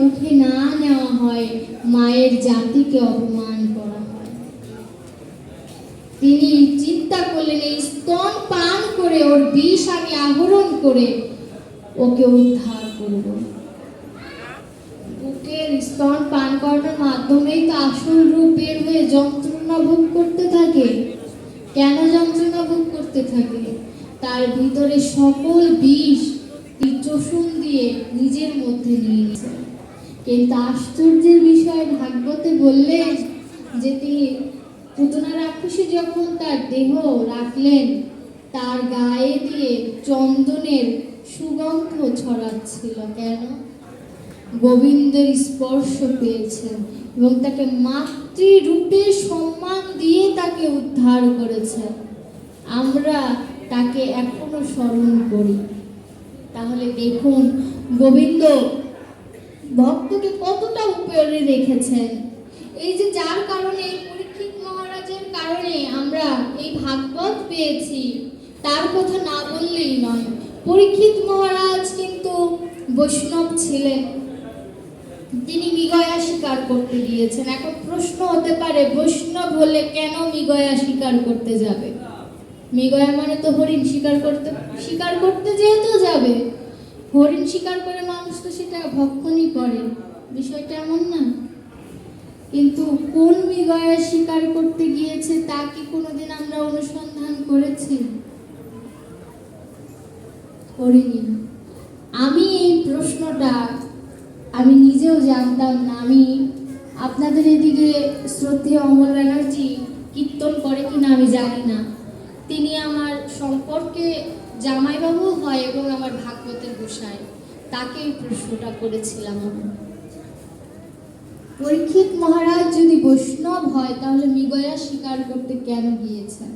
মুখে না নেওয়া হয়, মায়ের জাতিকে অপমান করা হয়। তিনি চিন্তা করলেন, এই স্তন পান করে ওর বিষ আমি আহরণ করে ওকে উদ্ধার করব। বুকের স্তন পান করার মাধ্যমেই তো আসল রূপ বের হয়ে যন্ত্রণা ভোগ করতে থাকে। কেন যন্ত্রণা ভোগ করতে থাকে? তার ভিতরে সকল বিষ চষুন দিয়ে নিজের মধ্যে নিয়ে নিয়েছে। কিন্তু আশ্চর্যের বিষয়, ভাগবতে বললেন যে তিনি পুতনা রাক্ষসী যখন তার দেহ রাখলেন, তার গায়ে দিয়ে চন্দনের সুগন্ধ ছড়াচ্ছিল কেন? গোবিন্দের স্পর্শ পেয়েছেন এবং তাকে মাতৃরূপে সম্মান দিয়ে তাকে উদ্ধার করেছেন। আমরা তাকে এখনও স্মরণ করি। তাহলে দেখুন, গোবিন্দ ভক্তকে কতটা উপরে রেখেছেন? এই যে যার কারণে পরীক্ষিত মহারাজের কারণে আমরা এই ভাগবত পেয়েছি, তার কথা না বললেই নয়। পরীক্ষিত মহারাজ কিন্তু বৈষ্ণব ছিলেন। তিনি মৃগয়া স্বীকার করতে গিয়েছেন। এখন প্রশ্ন হতে পারে, বৈষ্ণব হলে কেন মৃগয়া স্বীকার করতে যাবে? মৃগয়া মানে তো হরিণ শিকার করতে শিকার করতে যেহেতু যাবে। হরিণ শিকার করে মানুষ তো সেটা ভক্ষণই করে। বিষয়টা এমন না। কিন্তু কোন মৃগয়া শিকার করতে গিয়েছে তা কি কোনোদিন আমরা অনুসন্ধান করেছি? করিনি। আমি এই প্রশ্নটা আমি নিজেও জানতাম না। আমি আপনাদের এদিকে শ্রদ্ধেয় অমল ব্যানার্জি কীর্তন করে কিনা আমি জানি না। তিনি আমার সম্পর্কে জামাইবাবু হয় এবং আমার ভাগবতের গোসাই তাকে এই প্রশ্নটা করেছিলাম আমি। পরীক্ষিত মহারাজ যদি বৈষ্ণব হয়, তাহলে মৃগয়া স্বীকার করতে কেন গিয়েছেন?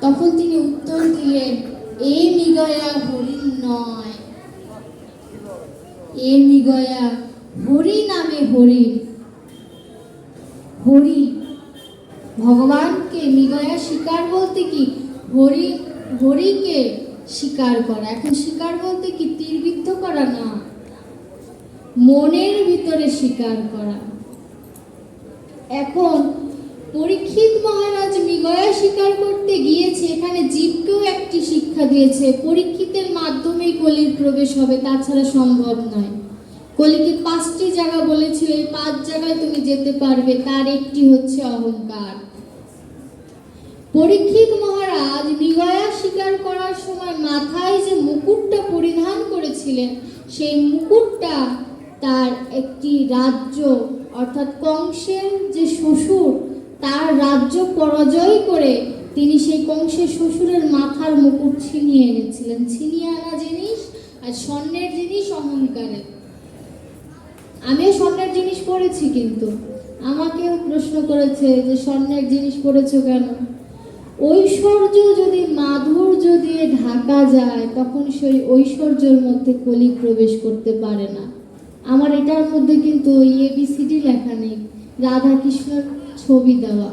তখন তিনি উত্তর দিলেন, এ মৃগয়া হরিণ নয়। এ মৃগয়া হরি নামে হরি হরি, ভগবানকে মৃগয়া স্বীকার বলতে কি? হরি হরিকে স্বীকার করা। এখন স্বীকার বলতে কি? তীরবিদ্ধ করা না। মনের ভিতরে স্বীকার করা। এখন পরীক্ষিত মহারাজ মৃগয়া স্বীকার করতে গিয়েছে। এখানে জীবকেও একটি শিক্ষা দিয়েছে। পরীক্ষিতের মাধ্যমেই কলির প্রবেশ হবে, তাছাড়া সম্ভব নয়। কলিকে পাঁচটি জায়গা বলেছিল। এই পাঁচ জায়গায় তুমি যেতে পারবে। তার একটি হচ্ছে অহংকার। পরীক্ষিত মহারাজ মৃগয়া স্বীকার করার সময় মাথায় যে মুকুটটা পরিধান করেছিলেন, সেই মুকুটটা তার একটি রাজ্য, অর্থাৎ কংসের যে শ্বশুর, তার রাজ্য পরাজয় করে তিনি সেই কংসের শ্বশুরের মাথার মুকুট ছিনিয়ে এনেছিলেন। ছিনিয়ে আনা জিনিস আর স্বর্ণের জিনিস অহংকারের আমিও স্বর্ণের জিনিস পড়েছি কিন্তু। আমাকেও প্রশ্ন করেছে যে স্বর্ণের জিনিস পড়েছো কেন? ঐশ্বর্য যদি মাধুর্য দিয়ে ঢাকা যায়, তখন সেই ঐশ্বর্যের মধ্যে কলি প্রবেশ করতে পারে না। আমার এটার মধ্যে কিন্তু এবিসিডি লেখা নেই রাধা কৃষ্ণর ছবি দেওয়া।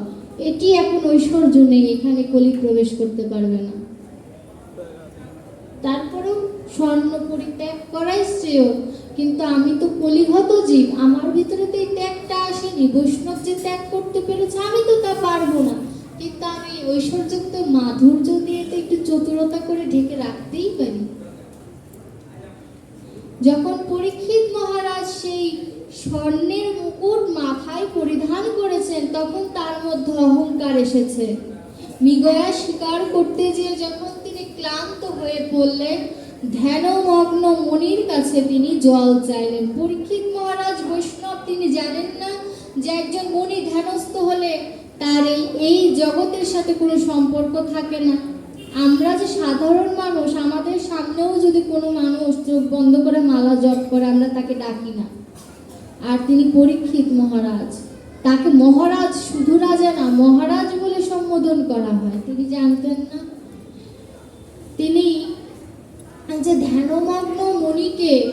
এটি এখন ঐশ্বর্য নেই, এখানে কলি প্রবেশ করতে পারবে না। তারপরেও স্বর্ণ পরিত্যাগ করাই শ্রেয়, কিন্তু আমি তো কলিগত জীব, আমার ভিতরে তো এই ত্যাগটা আসেনি। বৈষ্ণব যে ত্যাগ করতে পেরেছে, আমি তো তা পারব না। আমি মাধুর্য দিয়ে তো একটু চতুরতা করে ঢেকে রাখতেই পারি। যখন পরীক্ষিত মহারাজ সেই স্বর্ণের মুকুট মাথায় পরিধান করেছেন, তখন তার মধ্যে অহংকার এসেছে। মৃগয়া স্বীকার করতে যেয়ে যখন তিনি ক্লান্ত হয়ে পড়লেন ধ্যানমগ্ন মনির কাছে তিনি জল চাইলেন। পরীক্ষিত মহারাজ বৈষ্ণব তিনি জানেন না যে একজন মনি ধ্যানস্থ হলে তার এই এই জগতের সাথে কোনো সম্পর্ক থাকে না। আমরা যে সাধারণ মানুষ, আমাদের সামনেও যদি কোনো মানুষ চোখ বন্ধ করে মালা জপ করে, আমরা তাকে ডাকি না। আর তিনি পরীক্ষিত মহারাজ। তাকে মহারাজ শুধু রাজা না, মহারাজ বলে সম্বোধন করা হয়। তিনি জানতেন না। তিনি যে ধ্যানমগ্ন মণিকে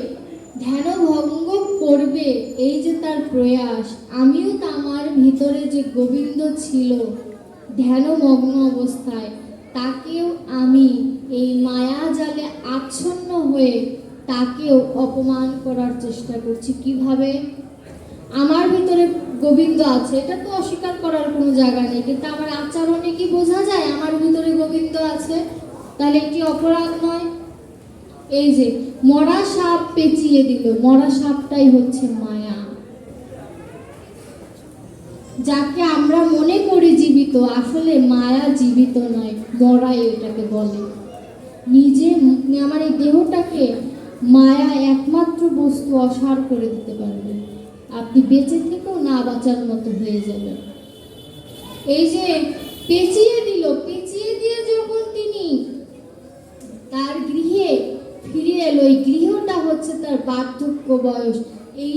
ধ্যানভঙ্গ করবে, এই যে তার প্রয়াস। আমিও তো আমার ভিতরে যে গোবিন্দ ছিল, ধ্যানমগ্ন অবস্থায়, তাকেও আমি এই মায়া জালে আচ্ছন্ন হয়ে তাকেও অপমান করার চেষ্টা করছি। কীভাবে? আমার ভিতরে গোবিন্দ আছে, এটা তো অস্বীকার করার কোনো জায়গা নেই, কিন্তু আমার আচরণে কি বোঝা যায় আমার ভিতরে গোবিন্দ আছে? তাহলে এটি অপরাধ নয়। এই যে, মরা সাপ পেঁচিয়ে দিল। মরা সাপটাই হচ্ছে মায়া। যাকে আমরা মনে করি জীবিত, আসলে মায়া জীবিত নয়, মরাই এটাকে বলে। নিজে, আমার এই দেহটাকে মায়া একমাত্র বস্তু অসার করে দিতে পারবে। আপনি বেঁচে থেকেও না বাঁচার মতো হয়ে যাবেন। এই যে, পেঁচিয়ে দিল পেঁচিয়ে দিয়ে যখন তিনি তার গৃহে ফিরে এলো এই গৃহটা হচ্ছে তার বার্ধক্য বয়স। এই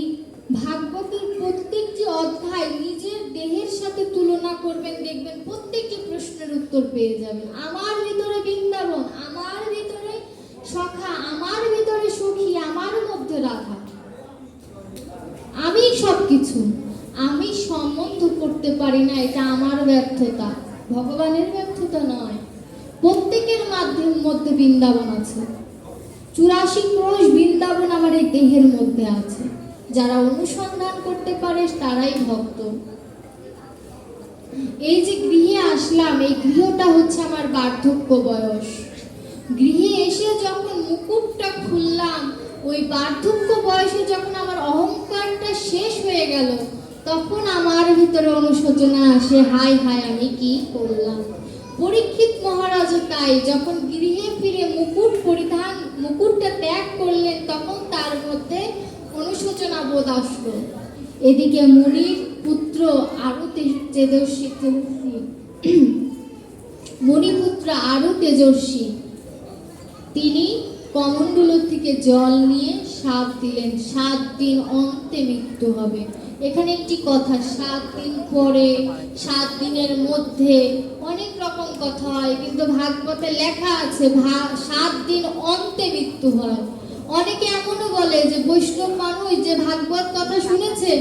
ভাগবতের প্রত্যেকটি অধ্যায় নিজের দেহের সাথে তুলনা করবেন, দেখবেন প্রত্যেকটি প্রশ্নের উত্তর পেয়ে যাবেন। আমার ভিতরে বৃন্দাবন, আমার ভিতরে সখা, আমার ভিতরে সখী, আমার মধ্যে রাধা। আমি সবকিছু। আমি সম্বন্ধ করতে পারি না, এটা আমার ব্যর্থতা। ভগবানের ব্যর্থতা নয়। প্রত্যেকের মাধ্যম মধ্যে বৃন্দাবন আছে। চুরাশি ক্রোশ বৃন্দাবন আমার এই দেহের মধ্যে আছে। যারা অনুসন্ধান করতে পারে, তারাই ভক্ত। এই যে গৃহে আসলাম, এই গৃহটা হচ্ছে আমার বার্ধক্য বয়স। গৃহে এসে যখন মুকুটটা খুললাম, ওই বার্ধক্য বয়সে যখন আমার অহংকারটা শেষ হয়ে গেল, তখন আমার ভিতরে অনুশোচনা আসে হাই হাই আমি কি করলাম? পরীক্ষিত মহারাজও তাই। যখন গৃহে ফিরে মুকুট পরিধান, মুকুটটা ত্যাগ করলেন, তখন তার মধ্যে অনুশোচনা বোধ আসলো। এদিকে মুনির পুত্র আরও তেজস্বী মণিপুত্র আরও তেজস্বী। তিনি কমণ্ডল থেকে জল নিয়ে সাপ দিলেন। সাত দিন অন্তে মৃত্যু হবে। এখানে একটি কথা, সাত দিন পরে, সাত দিনের মধ্যে অনেক রকম কথা হয়, কিন্তু ভাগবতে লেখা আছে সাত দিন অন্তে মৃত্যু হয় অনেকে এমনও বলে যে বৈষ্ণব মানুষ যে ভাগবত কথা শুনেছে,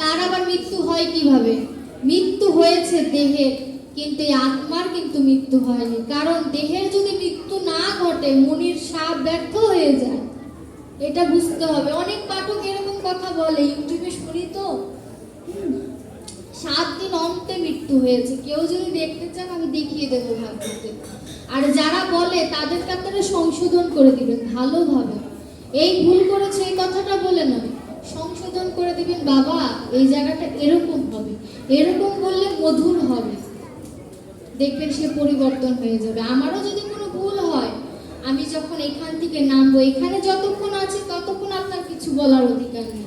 তার আবার মৃত্যু হয় কীভাবে? মৃত্যু হয়েছে দেহের, কিন্তু এই আত্মার কিন্তু মৃত্যু হয়নি। কারণ দেহের যদি মৃত্যু না ঘটে, মনির সাপ ব্যর্থ হয়ে যায়। এটা বুঝতে হবে। অনেক পাঠক এরকম কথা বলে, ইউটিউবে শুনি তো। সাত দিন অন্তে মৃত্যু হয়েছে। কেউ যদি দেখতে চান, আমি দেখিয়ে দেবো ভাগবতে আর যারা বলে তাদের কাতারে সংশোধন করে দিবেন, ভালোভাবে। এই ভুল করেছে, এই কথাটা বলে নয় সংশোধন করে দিবেন, বাবা, এই জায়গাটা এরকম হবে। এরকম বললে মধুর হবে। দেখবেন সে পরিবর্তন হয়ে যাবে। আমারও যদি আমি যখন এখান থেকে নামবো, এখানে যতক্ষণ আছি ততক্ষণ আপনার কিছু বলার অধিকার নেই।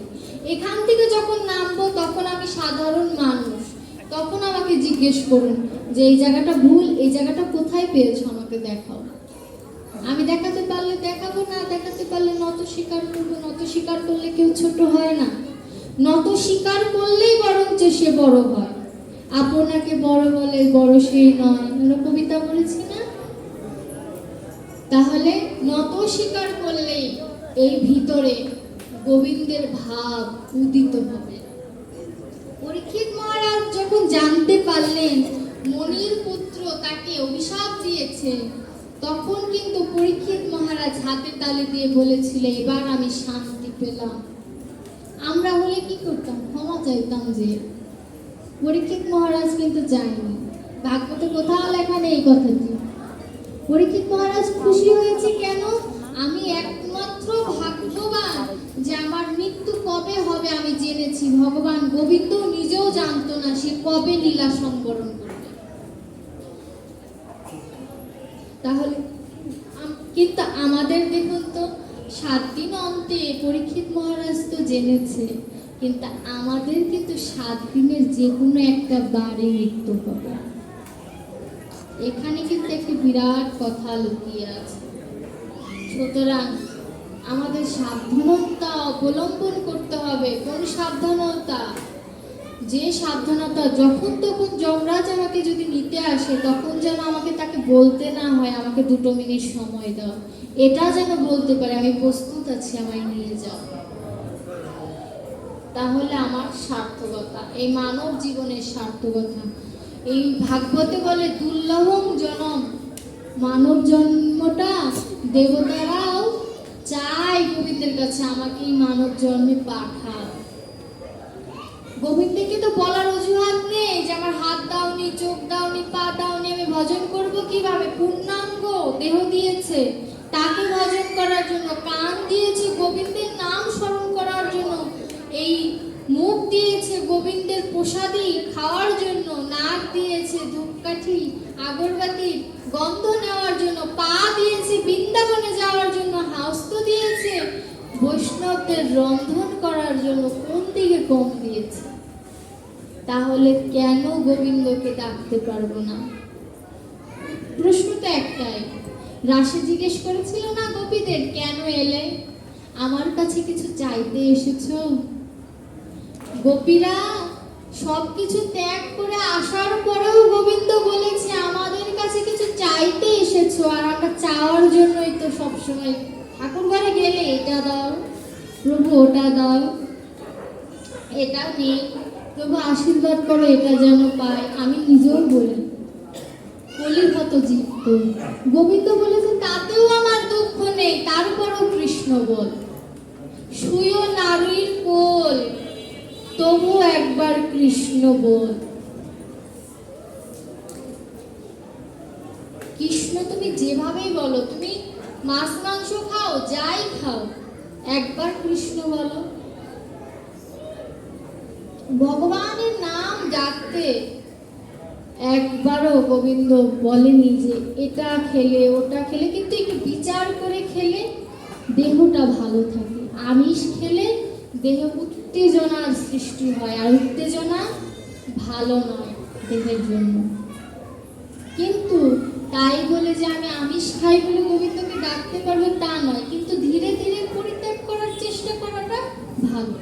এখান থেকে যখন নামবো, তখন আমি সাধারণ মানুষ। তখন আমাকে জিজ্ঞেস করুন যে, এই জায়গাটা ভুল, এই জায়গাটা কোথায় পেয়েছ আমাকে দেখাও? আমি দেখাতে পারলে দেখাবো না, দেখাতে পারলে নত স্বীকার করব। নত স্বীকার করলে কেউ ছোট হয় না। নত স্বীকার করলেই বরঞ্চ সে বড় হয়। আপনাকে বড় বলে বড় সেই নয়। আমরা কবিতা বলেছি না? তাহলে নত স্বীকার করলেই এই ভিতরে গোবিন্দের ভাব উদিত হবে। পরীক্ষিত মহারাজ যখন জানতে পারলেন মনির পুত্র তাকে অভিশাপ দিয়েছে, তখন কিন্তু পরীক্ষিত মহারাজ হাতে তালে দিয়ে বলেছিল এবার আমি শান্তি পেলাম। আমরা হলে কি করতাম? ক্ষমা চাইতাম যে। পরীক্ষিত মহারাজ কিন্তু যায়নি। ভাগবতে কোথাও লেখা নেই কথাটি। পরীক্ষিত মহারাজ খুশি হয়েছে কেন? আমি একমাত্র ভাগ্যবান যে আমার মৃত্যু কবে হবে আমি জেনেছি। ভগবান গোবিন্দ নিজেও জানতো না সে কবে লীলা করবে। তাহলে কিন্তু আমাদের দেখুন তো, সাত দিন অন্তে পরীক্ষিত মহারাজ তো জেনেছে, কিন্তু আমাদের কিন্তু সাত দিনের যে কোনো একটা বারে মৃত্যু হবে। এখানে কিন্তু একটি বিরাট কথা লুকিয়ে আছে। সুতরাং আমাদের সাবধানতা অবলম্বন করতে হবে কোন সাবধানতা, যে সাবধানতা যখন তখন যমরাজ আমাকে যদি নিতে আসে, তখন যেন আমাকে তাকে বলতে না হয়, আমাকে দুটো মিনিট সময় দাও। এটা যেন বলতে পারে, আমি প্রস্তুত আছি, আমায় নিয়ে যাও। তাহলে আমার সার্থকতা, এই মানব জীবনের সার্থকতা। এই ভাগবতে বলে দুর্লভম জনম। মানব জন্মটা দেবতারাও চাই গোবিন্দের কাছে, আমাকেই মানব জন্মে পাঠাও গোবিন্দকে তো বলার অজুহাত নেই যে, আমার হাত দাওনি, চোখ দাওনি, পা দাওনি, আমি ভজন করব কীভাবে? পূর্ণাঙ্গ দেহ দিয়েছে, তাকে ভজন করার জন্য কান দিয়েছে গোবিন্দের নাম স্মরণ করার জন্য। এই মুখ দিয়েছে গোবিন্দের প্রসাদি খাওয়ার জন্য, নাক দিয়েছে ধূপকাঠি, আগরবাতি, গন্ধ নেওয়ার জন্য, পা দিয়েছে বৃন্দাবনে যাওয়ার জন্য হাস্ত দিয়েছে। বৈষ্ণবদের রন্ধন করার জন্য কোন দিকে কম দিয়েছে? তাহলে কেন গোবিন্দকে ডাকতে পারব না? প্রশ্ন তো একটাই। রাশে জিজ্ঞেস করেছিল না গোপীদের, কেন এলে? আমার কাছে কিছু চাইতে এসেছ? গোপীরা সবকিছু ত্যাগ করে আসার পরেও গোবিন্দ বলেছে আমাদের কাছে কিছু চাইতে এসেছ আর আমরা চাওয়ার জন্যই তো সবসময় ঠাকুর ঘরে গেলে এটা দাও, প্রভু ওটা দাও, এটা নেই প্রভু আশীর্বাদ করো, এটা যেন পাই। আমি নিজেও বলি, কলিহত জীব গোবিন্দ বলেছে তাতেও আমার দুঃখ নেই, তারপরও কৃষ্ণ বল। শুয় নারীর কোল তবু একবার কৃষ্ণ বল কৃষ্ণ, তুমি যেভাবেই বলো, তুমি মাছ, মাংস খাও, যাই খাও, একবার কৃষ্ণ বলো। ভগবানের নাম ডাকতে একবারও গোবিন্দ বলেনি যে এটা খেলে, ওটা খেলে, কিন্তু একটু বিচার করে খেলে দেহটা ভালো থাকে। আমিষ খেলে দেহে উত্তেজনার সৃষ্টি হয়, আর উত্তেজনা ভালো নয় দেহের জন্য। কিন্তু তাই বলে যে আমি আমিষ খাই বলে গোবিন্দকে ডাকতে পারব তা নয়, কিন্তু ধীরে ধীরে পরিত্যাগ করার চেষ্টা করাটা ভালো।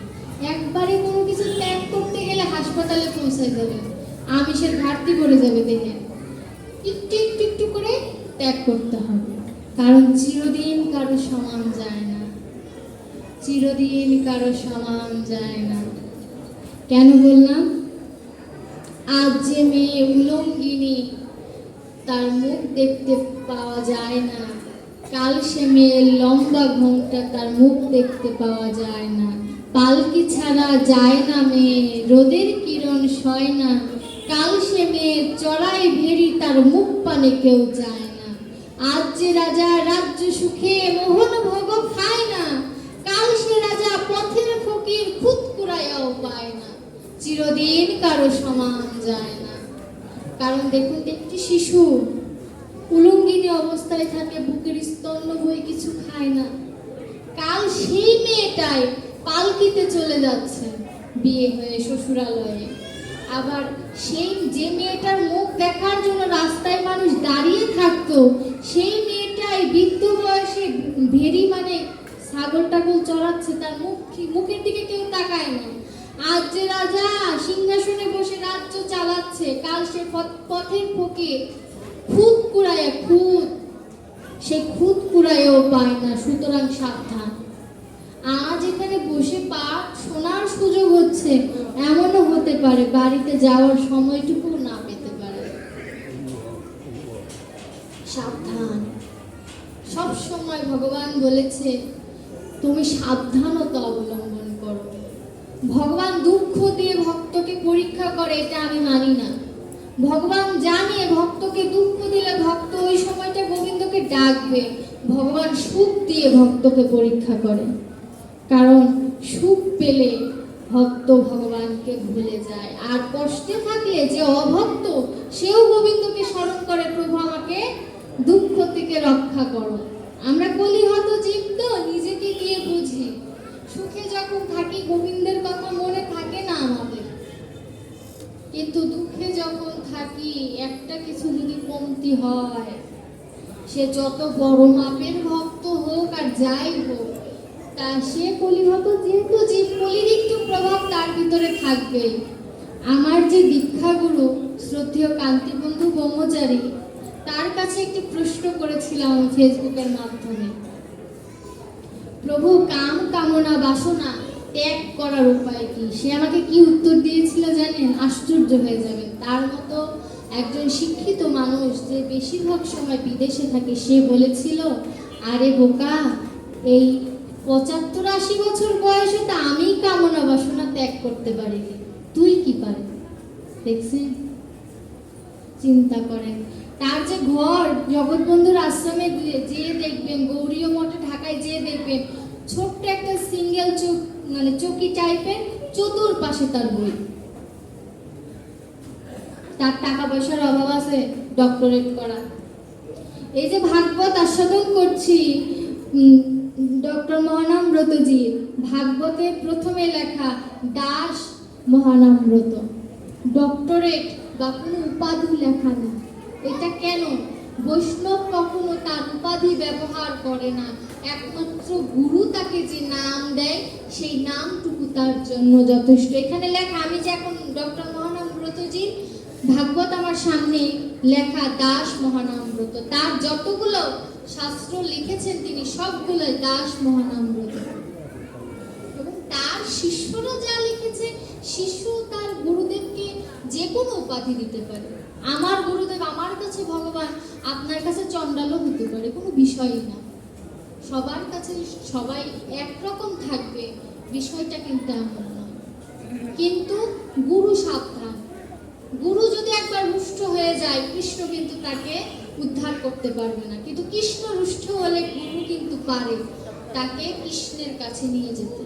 একবারে কোনো কিছু ত্যাগ করতে গেলে হাসপাতালে পৌঁছে যাবে আমিষের ঘাটতি পড়ে যাবে দেহে। একটু একটু একটু করে ত্যাগ করতে হবে, কারণ চিরদিন কারও সমান যায় না। চিরদিন কারও সমান যায় না। কেন বললাম? আজ যে মেয়ে উলঙ্গিনী, তার মুখ দেখতে পাওয়া যায় না। কাল সে মেয়ের লম্বা ঘোমটা তার মুখ দেখতে পাওয়া যায় না। পালকি ছাড়া যায় না মেয়ে, রোদের কিরণ সয় না। কাল সে মেয়ে চড়াই ভেরি তার মুখ পানে কেউ যায় না। আজ যে রাজা রাজ্য সুখে মোহন ভোগ খায় না কাল সে রাজা পথের ফকির খুদ কুড়াইয়াও পায় না চিরদিন কারও সমান যায় না। কারণ দেখুন, একটি শিশু উলঙ্গিনী অবস্থায় থাকে, বুকের স্তন্য বই কিছু খায় না। কাল সেই মেয়েটাই পালকিতে চলে যাচ্ছে বিয়ে হয়ে শ্বশুরালয়ে। আবার সেই যে মেয়েটার মুখ দেখার জন্য রাস্তায় মানুষ দাঁড়িয়ে থাকতো, সেই মেয়েটাই বৃদ্ধ বয়সে ভেরি মানে ছাগল টাগল চড়াচ্ছে, তার মুখ মুখের দিকে কেউ তাকায় না আজ যে রাজা সিংহাসনে বসে রাজ্য চালাচ্ছে, কাল সে পথ- পথের ফকির। খুদ কুড়ায় খুদ সে খুদ কুড়ায়ও পায় না, সুতরাং সাবধান। আজ এখানে বসে পাঠ শোনার সুযোগ হচ্ছে। এমনও হতে পারে, বাড়িতে যাওয়ার সময়টুকু না পেতে পারে। সাবধান। সব সময় ভগবান বলেছে, তুমি সাবধানতা অবলম্বন ভগবান দুঃখ দিয়ে ভক্তকে পরীক্ষা করে, এটা আমি মানি না। ভগবান জানে, ভক্তকে দুঃখ দিলে ভক্ত ওই সময়টা গোবিন্দকে ডাকবে। ভগবান সুখ দিয়ে ভক্তকে পরীক্ষা করে। কারণ সুখ পেলে ভক্ত ভগবানকে ভুলে যায়। আর কষ্টে থাকলে যে অভক্ত, সেও গোবিন্দকে স্মরণ করে, প্রভু, আমাকে দুঃখ থেকে রক্ষা করো। আমরা কলিহত জীব তো নিজেকে গিয়ে বুঝি। সুখে যখন থাকি, গোবিন্দের কথা মনে থাকে না আমাদের। কিন্তু দুঃখে যখন থাকি, একটা কিছু যদি কমতি হয়, সে যত বড় মাপের ভক্ত হোক আর যাই হোক, তা সে কলিহত যেহেতু জীব কলির একটু প্রভাব তার ভিতরে থাকবে আমার যে দীক্ষাগুরু, শ্রদ্ধেয় কান্তিবন্ধু ব্রহ্মচারী, তার কাছে একটি প্রশ্ন করেছিলাম ফেসবুকের মাধ্যমে। প্রভু, কাম কামনা, বাসনা ত্যাগ করার উপায় কি? সে আমাকে কি উত্তর দিয়েছিল জানেন? আশ্চর্য হয়ে যাবেন তার মতো একজন শিক্ষিত মানুষ যে বেশিরভাগ সময় বিদেশে থাকে, সে বলেছিল, আরে বোকা, এই পঁচাত্তর আশি বছর বয়সে তা আমি কামনা, বাসনা ত্যাগ করতে পারিনি। তুই কি পারে দেখছেন? চিন্তা করেন। তার যে ঘর, জগৎবন্ধুর আশ্রমে গিয়ে- যেয়ে দেখবেন গৌরীয় মঠে ঢাকায় যেয়ে দেখবেন, ছোট্ট একটা সিঙ্গেল চোখ মানে চৌকি টাইপের চতুর্পাশে তার বই। তার টাকা পয়সার অভাব আছে ডক্টরেট করা এই যে ভাগবত আস্বাদন করছি ডক্টর মহানামব্রতজি, ভাগবতের প্রথমে লেখা দাস মহানামব্রত। ডক্টরেট বা কোনো উপাধি লেখা না এটা কেন? বৈষ্ণব কখনো তার উপাধি ব্যবহার করে না। একমাত্র গুরু তাকে যে নাম দেয়, সেই নামটুকু তার জন্য যথেষ্ট। এখানে লেখা, আমি যে এখন ডক্টর মহানামব্রতজির ভাগবত আমার সামনে লেখা দাস মহানামব্রত তার যতগুলো শাস্ত্র লিখেছেন তিনি সবগুলো দাস মহানামব্রত এবং তার শিষ্যরা যা লিখেছে, শিষ্য তার গুরুদেবকে যে কোনো উপাধি দিতে পারে। আমার গুরুদেব আমার কাছে ভগবান, আপনার কাছে চণ্ডালও হতে পারে, কোনো বিষয়ই না। সবার কাছে সবাই একরকম থাকবে, বিষয়টা কিন্তু এমন নয় কিন্তু গুরু সাবধান। গুরু যদি একবার রুষ্ট হয়ে যায়, কৃষ্ণ কিন্তু তাকে উদ্ধার করতে পারবে না। কিন্তু কৃষ্ণ রুষ্ট হলে গুরু কিন্তু পারে তাকে কৃষ্ণের কাছে নিয়ে যেতে।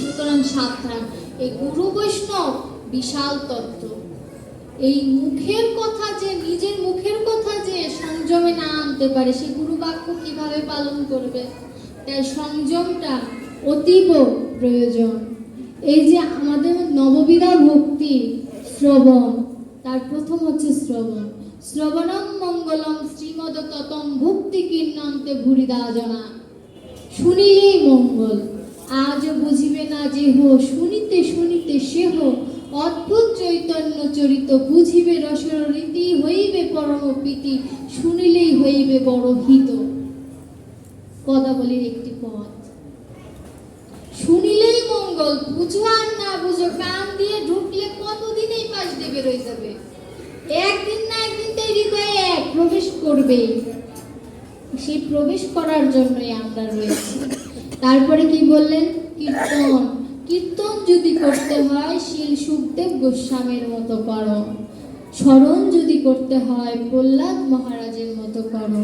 সুতরাং সাবধান। এই গুরু বৈষ্ণব বিশাল তত্ত্ব। এই মুখের কথা যে, নিজের মুখের কথা যে সংযমে না আনতে পারে, সে গুরু বাক্য কীভাবে পালন করবে? তাই সংযমটা অতীব প্রয়োজন। এই যে আমাদের নববিধা ভক্তি শ্রবণ, তার প্রথম হচ্ছে শ্রবণ। শ্রবণম মঙ্গলম শ্রীমদ ততম ভক্তি কীর্ণন্তে ভুরিদা জনা শুনিলেই মঙ্গল। আজ বুঝিবে না যে হো, শুনিতে শুনিতে সেহ অদ্ভুত চৈতন্য চরিত বুঝিবে রসর রীতি, হইবে পরম প্রীতি, শুনিলেই হইবে বড় হিত পদাবলীর একটি পদ শুনিলেই মঙ্গল বুঝো আর না বুঝো কান দিয়ে ঢুকলে কতদিন এই পাশ দেবে রয়ে যাবে। একদিন না একদিন তো হৃদয়ে এক প্রবেশ করবেই সেই প্রবেশ করার জন্যই আমরা রয়েছি। তারপরে কি বললেন? কীর্তন। কীর্তন যদি করতে হয়, শিল সুখদেব গোস্বামীর মতো করো। স্মরণ যদি করতে হয়, প্রহ্লাদ মহারাজের মতো করো।